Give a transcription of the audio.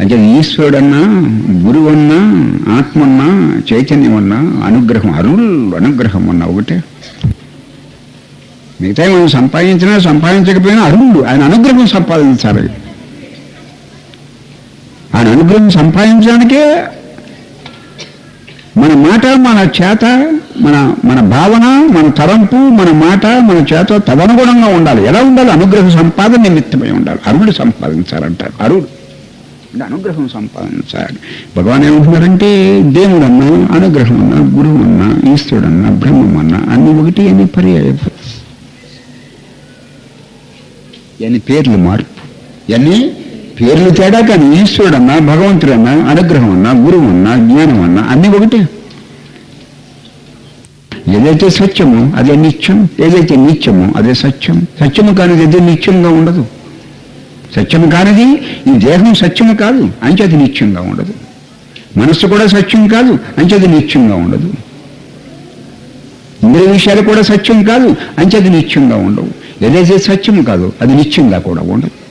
అంటే ఈశ్వరుడన్నా గురువన్నా ఆత్మన్నా చైతన్యం అన్నా అనుగ్రహం అరుల్ అనుగ్రహం అన్నా ఒకటే. మిగతా మనం సంపాదించినా సంపాదించకపోయినా అరుణుడు. ఆయన అనుగ్రహం సంపాదించాలి. ఆయన అనుగ్రహం సంపాదించడానికే మన మాట మన చేత మన మన భావన మన తరంపు మన మాట మన చేత తదనుగుణంగా ఉండాలి. ఎలా ఉండాలి? అనుగ్రహ సంపాదన నిమిత్తమై ఉండాలి. అరుణుడు సంపాదించాలంటారు. అరుడు అంటే అనుగ్రహం సంపాదించాలి. భగవాన్ ఏమంటున్నారంటే దేవుడన్నా అనుగ్రహం అన్నా గురువు అన్నా ఈశ్వరుడన్నా బ్రహ్మం అన్నా అన్ని ఒకటి అని పర్యాయ అని పేర్లు మార్పు? ఎన్ని పేర్లు తేడా కానీ ఈశ్వరుడన్నా భగవంతుడన్నా అనుగ్రహం అన్నా గురువు అన్నా జ్ఞానం అన్నా అన్ని ఒకటే. ఏదైతే సత్యమో అదే నిత్యం ఏదైతే నిత్యమో అదే సత్యం. సత్యము కానీ ఏదో నిత్యంగా ఉండదు. సత్యము కానిది ఈ దేహం సత్యము కాదు అంచేది నిత్యంగా ఉండదు. మనస్సు కూడా సత్యం కాదు అంచేది నిత్యంగా ఉండదు. ఇంద్రియ విషయాలు కూడా సత్యం కాదు అంచేది నిత్యంగా ఉండవు. ఏదైతే సత్యం కాదు అది నిత్యంగా కూడా ఉండదు.